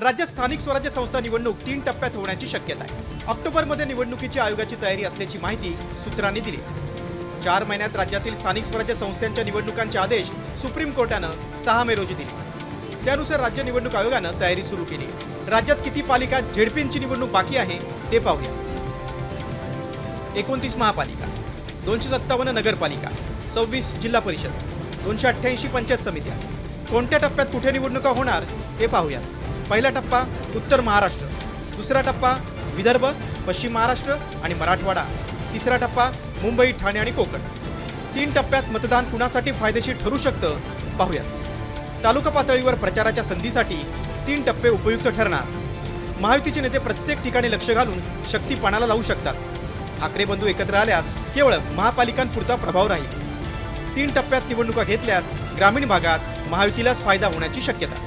राज्यात स्थानिक स्वराज्य संस्था निवडणूक तीन टप्प्यात होण्याची शक्यता आहे. ऑक्टोबरमध्ये निवडणुकीची आयोगाची तयारी असल्याची माहिती सूत्रांनी दिली. चार महिन्यात राज्यातील स्थानिक स्वराज्य संस्थांच्या निवडणुकांचे आदेश सुप्रीम कोर्टानं सहा मे रोजी दिले. त्यानुसार राज्य निवडणूक आयोगानं तयारी सुरू केली. राज्यात किती पालिका झेडपींची निवडणूक बाकी आहे ते पाहूया. एकोणतीस महापालिका दोनशे सत्तावन्न नगरपालिका सव्वीस जिल्हा परिषद दोनशे अठ्ठ्याऐंशी पंचायत समित्या. कोणत्या टप्प्यात कुठे निवडणुका होणार हे पाहूया. पहिला टप्पा उत्तर महाराष्ट्र दुसरा टप्पा विदर्भ पश्चिम महाराष्ट्र आणि मराठवाडा तिसरा टप्पा मुंबई ठाणे आणि कोकण. तीन टप्प्यात मतदान कुणासाठी फायदेशीर ठरू शकतं पाहूयात. तालुका पातळीवर प्रचाराच्या संधीसाठी तीन टप्पे उपयुक्त ठरणार. महायुतीचे नेते प्रत्येक ठिकाणी लक्ष घालून शक्तीपणाला लावू शकतात. ठाकरे बंधू एकत्र आल्यास केवळ महापालिकांपुरता प्रभाव राहील. तीन टप्प्यात निवडणुका घेतल्यास ग्रामीण भागात महायुतीलाच फायदा होण्याची शक्यता.